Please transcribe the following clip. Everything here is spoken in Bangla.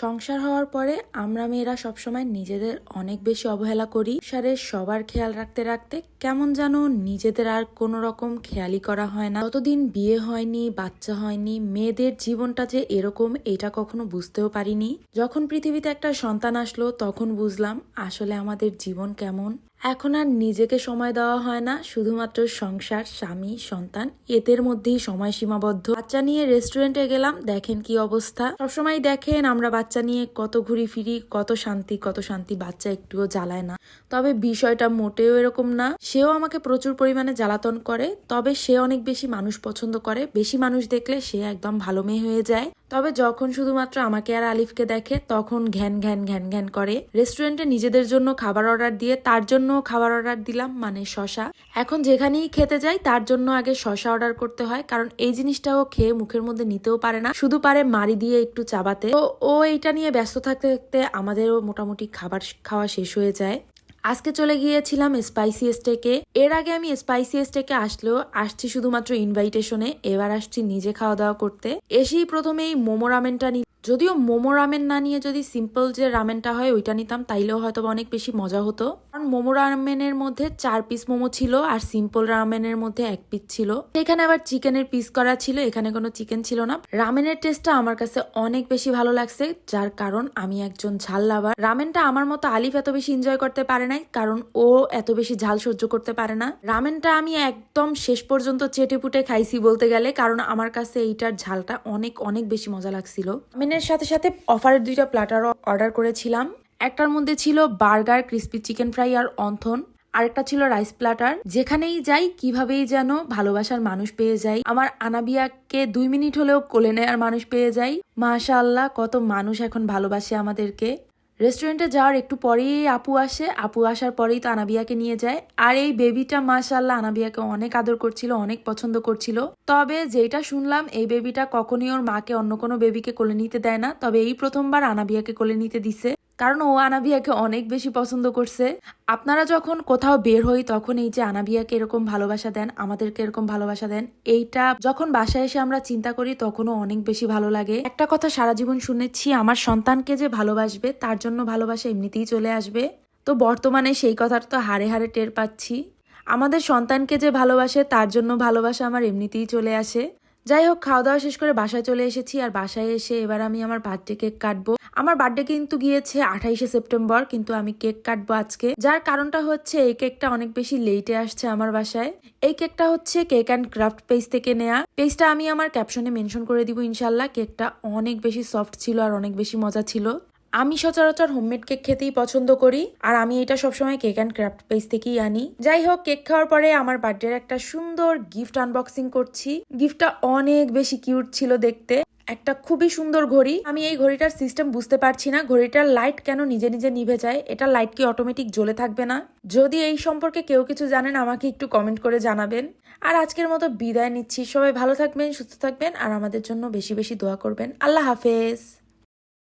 সংসার হওয়ার পরে আমরা মেয়েরা সবসময় নিজেদের অনেক বেশি অবহেলা করি। সংসারের সবার খেয়াল রাখতে রাখতে কেমন যেন নিজেদের আর কোনো রকম খেয়ালই করা হয় না। ততদিন বিয়ে হয়নি, বাচ্চা হয়নি, মেয়েদের জীবনটা যে এরকম, এটা কখনো বুঝতেও পারিনি। যখন পৃথিবীতে একটা সন্তান আসলো, তখন বুঝলাম আসলে আমাদের জীবন কেমন। এখন আর নিজেকে সময় দেওয়া হয় না, শুধুমাত্র সংসার, স্বামী, সন্তান, এদের মধ্যেই সময় সীমাবদ্ধ। বাচ্চা নিয়ে রেস্টুরেন্টে গেলাম, দেখেন কি অবস্থা। সবসময় দেখেন আমরা বাচ্চা নিয়ে কত ঘুরি ফিরি, কত শান্তি কত শান্তি বাচ্চা একটুও জ্বালায় না। তবে বিষয়টা মোটেও এরকম না। সেও আমাকে প্রচুর পরিমাণে জ্বালাতন করে, তবে সে অনেক বেশি মানুষ পছন্দ করে। বেশি মানুষ দেখলে সে একদম ভালো মেয়ে হয়ে যায়। তবে যখন শুধুমাত্র আমাকে আর আলিফকে দেখে, তখন ঘ্যান ঘ্যান ঘ্যান ঘ্যান করে রেস্টুরেন্টে নিজেদের জন্য খাবার অর্ডার দিয়ে তার জন্য খাবার অর্ডার দিলাম মানে শশা। এখন যেখানেই খেতে যাই, তার জন্য আগে শশা অর্ডার করতে হয়, কারণ এই জিনিসটাও খেয়ে মুখের মধ্যে নিতেও পারে না। শুধু পারে মারি দিয়ে একটু চাবাতে। তো ও এইটা নিয়ে ব্যস্ত থাকতে থাকতে আমাদেরও মোটামুটি খাবার খাওয়া শেষ হয়ে যায়। আজকে চলে গিয়েছিলাম স্পাইসি স্টেকে এর আগে আমি স্পাইসি স্টেকে আসলেও আসছি শুধুমাত্র ইনভাইটেশনে এবার আসছি নিজে খাওয়া দাওয়া করতে। এসেই প্রথমেই মোমো রামেনটা যদিও মোমো রামেন না নিয়ে যদি সিম্পল যে রামেনটা হয়, ওইটা নিতাম, তাইলেও হয়তো অনেক বেশি মজা হতো। কারণ মোমো রামেনের মধ্যে চার পিস মোমো ছিল আর সিম্পল রামেনের মধ্যে এক পিস ছিল। এখানে আবার চিকেনের পিস করা ছিল, এখানে কোনো চিকেন ছিল না। রামেনের টেস্টটা আমার কাছে অনেক বেশি ভালো লাগছে, যার কারণ আমি একজন ঝাল লাভার। রামেনটা আমার মতো আলিফ এত বেশি এনজয় করতে পারে নাই, কারণ ও এত বেশি ঝাল সহ্য করতে পারে না। রামেনটা আমি একদম শেষ পর্যন্ত চেটে পুটে খাইছি বলতে গেলে, কারণ আমার কাছে এইটার ঝালটা অনেক অনেক বেশি মজা লাগছিল। রামেনের সাথে সাথে অফারের দুইটা প্ল্যাটার অর্ডার করেছিলাম। একটার মধ্যে ছিল বার্গার, ক্রিস্পি চিকেন ফ্রাই আর অন্থন। আরেকটা ছিল রাইস প্ল্যাটার। যেখানেই যাই, কিভাবেই যেন ভালোবাসার মানুষ পেয়ে যাই। আমার আনাবিয়াকে দুই মিনিট হলেও কোলে নেয়ার মানুষ পেয়ে যাই। মাশাআল্লাহ, কত মানুষ এখন ভালোবাসে আমাদেরকে। রেস্টুরেন্টে যাওয়ার একটু পরেই আপু আসে। আপু আসার পরেই তো আনাবিয়াকে নিয়ে যায়। আর এই বেবিটা মাশাল্লাহ আনাবিয়াকে অনেক আদর করছিল, অনেক পছন্দ করছিল। তবে যেটা শুনলাম, এই বেবিটা কখনই ওর মাকে, অন্য কোনো বেবিকে কোলে নিতে দেয় না। তবে এই প্রথমবার আনাবিয়াকে কোলে নিতে দিছে। কারণ ও আনাবিয়াকে অনেক বেশি পছন্দ করছে। আপনারা যখন কোথাও বের হই, তখন এই যে আনাবিয়াকে এরকম ভালোবাসা দেন, আমাদেরকে এরকম ভালোবাসা দেন, এইটা যখন বাসায় এসে আমরা চিন্তা করি, তখনও অনেক বেশি ভালো লাগে। একটা কথা সারা জীবন শুনেছি, আমার সন্তানকে যে ভালোবাসবে, তার জন্য ভালোবাসা এমনিতেই চলে আসবে। তো বর্তমানে সেই কথাটা তো হারে হারে টের পাচ্ছি। আমাদের সন্তানকে যে ভালোবাসে, তার জন্য ভালোবাসা আমার এমনিতেই চলে আসে। যাই হোক খাওয়া দাওয়া শেষ করে বাসায় চলে এসেছি আর বাসায় এসে এবার আমি আমার বার্থডে কেক কাটবো। আমার বার্থডে কিন্তু গিয়েছে আঠাইশে সেপ্টেম্বর, কিন্তু আমি কেক কাটবো আজকে। যার কারণটা হচ্ছে এই কেকটা অনেক বেশি লেটে আসছে আমার বাসায়। এই কেকটা হচ্ছে কেক অ্যান্ড ক্রাফট পেজ থেকে নেয়া। পেজটা আমি আমার ক্যাপশনে মেনশন করে দিব ইনশাল্লাহ কেকটা অনেক বেশি সফট ছিল আর অনেক বেশি মজা ছিল। আমি সচরাচর হোমমেড কেক খেতেই পছন্দ করি, আর আমি এটা সবসময় কেক অ্যান্ড ক্রাফট পেজ থেকেই আনি। যাই হোক কেক খাওয়ার পরে আমার বার্থডের একটা সুন্দর গিফট আনবক্সিং করছি। গিফটটা অনেক বেশি কিউট ছিল দেখতে। একটা খুবই সুন্দর ঘড়ি। আমি এই ঘড়িটার সিস্টেম বুঝতে পারছি না, ঘড়িটার লাইট কেন নিজে নিজে নিভে যায়, এটা লাইট কি অটোমেটিক জ্বলে থাকবে না? যদি এই সম্পর্কে কেউ কিছু জানেন, আমাকে একটু কমেন্ট করে জানাবেন। আর আজকের মতো বিদায় নিচ্ছি। সবাই ভালো থাকবেন, সুস্থ থাকবেন, আর আমাদের জন্য বেশি বেশি দোয়া করবেন। আল্লাহ হাফেজ।